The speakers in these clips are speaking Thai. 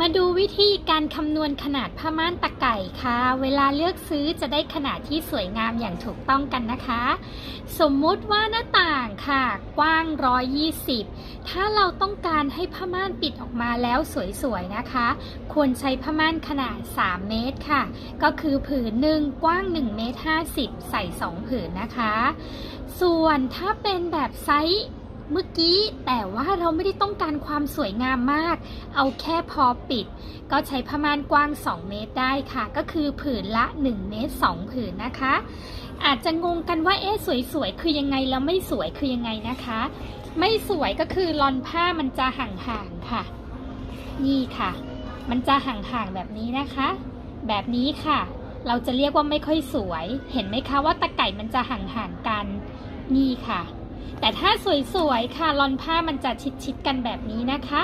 มาดูวิธีการคำนวณขนาดผ้าม่านตะไก่ค่ะ เวลาเลือกซื้อจะได้ขนาดที่สวยงามอย่างถูกต้องกันนะคะ สมมุติว่าหน้าต่างค่ะ กว้าง 120 ถ้าเราต้องการให้ผ้าม่านปิดออกมาแล้วสวยๆนะคะ ควรใช้ผ้าม่านขนาด 3 เมตรค่ะ ก็คือผืนหนึ่งกว้าง1เมตร50 ใส่ 2 ผืนนะคะ ส่วนถ้าเป็นแบบไซส์ เมื่อกี้แต่ว่าเราไม่ได้ต้องการความสวยงามมาก เอาแค่พอปิด ก็ใช้ผ้าม่านกว้าง 2 เมตรได้ค่ะ ก็คือผืนละ 1 เมตร 2 ผืนนะคะ อาจจะงงกันว่าเอ๊ะสวยๆ คือยังไงแล้วไม่สวยคือยังไงนะคะ ไม่สวยก็คือลอนผ้ามันจะห่างๆค่ะ นี่ค่ะ มันจะห่างๆแบบนี้นะคะ แบบนี้ค่ะ เราจะเรียกว่าไม่ค่อยสวย เห็นไหมคะว่าตะไก่มันจะห่างๆกัน นี่ค่ะ แต่ถ้าสวยๆค่ะลอนผ้ามันจะชิดๆกันแบบนี้นะคะ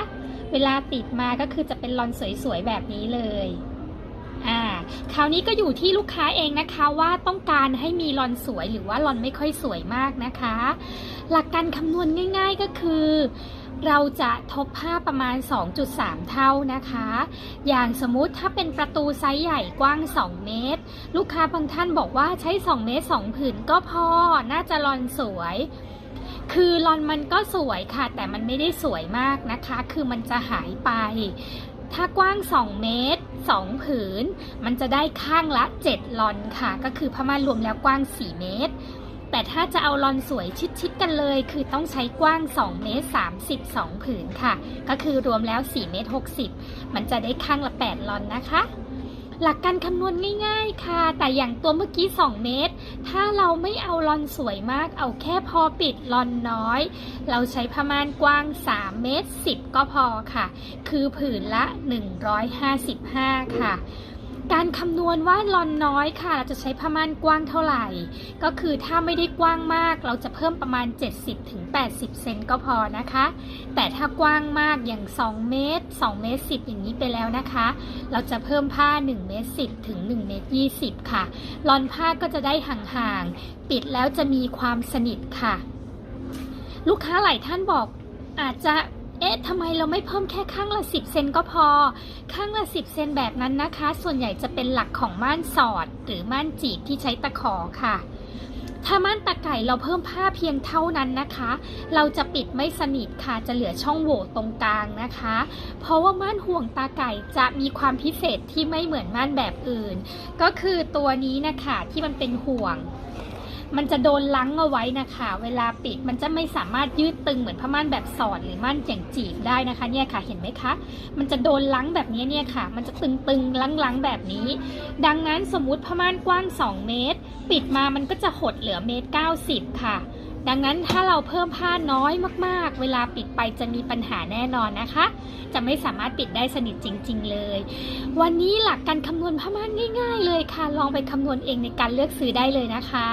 เวลาติดมาก็คือจะเป็นลอนสวยๆแบบนี้เลยอ่าคราวนี้ก็อยู่ที่ลูกค้าเองนะคะว่าต้องการให้มีลอนสวยหรือว่าลอนไม่ค่อยสวยมากนะคะ หลักการคำนวณง่าย ๆก็คือ เราจะทบผ้าประมาณ 2.3 เท่านะคะ อย่างสมมุติถ้าเป็นประตูไซส์ใหญ่กว้าง 2 เมตร ลูกค้าบางท่านบอกว่าใช้ 2 เมตร 2 ผืนก็พอ น่าจะลอนสวย คือลอนมันก็สวยค่ะ แต่มันไม่ได้สวยมากนะคะ คือมันจะหายไป ถ้ากว้าง 2 เมตร 2 ผืน มันจะได้ข้างละ 7 ลอนค่ะ ก็คือผ้าม่านรวมแล้วกว้าง 4 เมตร แต่ถ้าจะเอาลอนสวยชิดๆกันเลย คือต้องใช้กว้าง 2 เมตร 32 ผืนค่ะ ก็คือรวมแล้ว 4 เมตร 60 มันจะได้ข้างละ 8 ลอนนะคะ หลักการคำนวณง่ายๆค่ะ แต่อย่างตัวเมื่อกี้ 2 เมตร ถ้าเราไม่เอาลอนสวยมาก เอาแค่พอปิดลอนน้อย เราใช้ประมาณกว้าง 3 เมตร 10 ก็พอค่ะ คือผืนละ 155 ค่ะ การคำนวณว่าลอนน้อยค่ะ เราจะใช้ผ้าม่านกว้างเท่าไหร่ ก็คือถ้าไม่ได้กว้างมาก เราจะเพิ่มประมาณ 70-80 เซนก็พอนะคะ แต่ถ้ากว้างมากอย่าง 2 เมตร 2 เมตร 10 อย่างนี้ไปแล้วนะคะ เราจะเพิ่มผ้า 1 เมตร 10 ถึง 1 เมตร 20 ค่ะ ลอนผ้าก็จะได้ห่างๆ ปิดแล้วจะมีความสนิทค่ะ ลูกค้าหลายท่านบอกอาจจะ เอ๊ะทำไมเราไม่เพิ่มแค่ข้างละ 10 เซนก็พอ ข้างละ 10 เซนแบบนั้นนะคะ ส่วนใหญ่จะเป็นหลักของม่านสอด หรือม่านจีบที่ใช้ตะขอค่ะ ถ้าม่านตะไก่เราเพิ่มผ้าเพียงเท่านั้นนะคะ เราจะปิดไม่สนิทค่ะ จะเหลือช่องโหว่ตรงกลางนะคะ เพราะว่าม่านห่วงตาไก่จะมีความพิเศษที่ไม่เหมือนม่านแบบอื่น ก็คือตัวนี้นะคะที่มันเป็นห่วง มันจะโดนลังเอาไว้นะคะ เวลาปิดมันจะไม่สามารถยืดตึงเหมือนผ้าม่านแบบสอดหรือม่านอย่างจีบได้นะคะเนี่ยค่ะเห็นไหมคะ มันจะโดนลังแบบนี้เนี่ยค่ะ มันจะตึงๆลังๆแบบนี้ ดังนั้นสมมุติผ้าม่านกว้าง 2 เมตร ปิดมามันก็จะหดเหลือเมตร 90 ค่ะ ดังนั้นถ้าเราเพิ่มผ้าน้อยมากๆ เวลาปิดไปจะมีปัญหาแน่นอนนะคะ จะไม่สามารถปิดได้สนิทจริง ๆ เลย วันนี้หลักการคำนวณผ้าม่านง่าย ๆ เลยค่ะ ลองไปคำนวณเองในการเลือกซื้อได้เลยนะคะ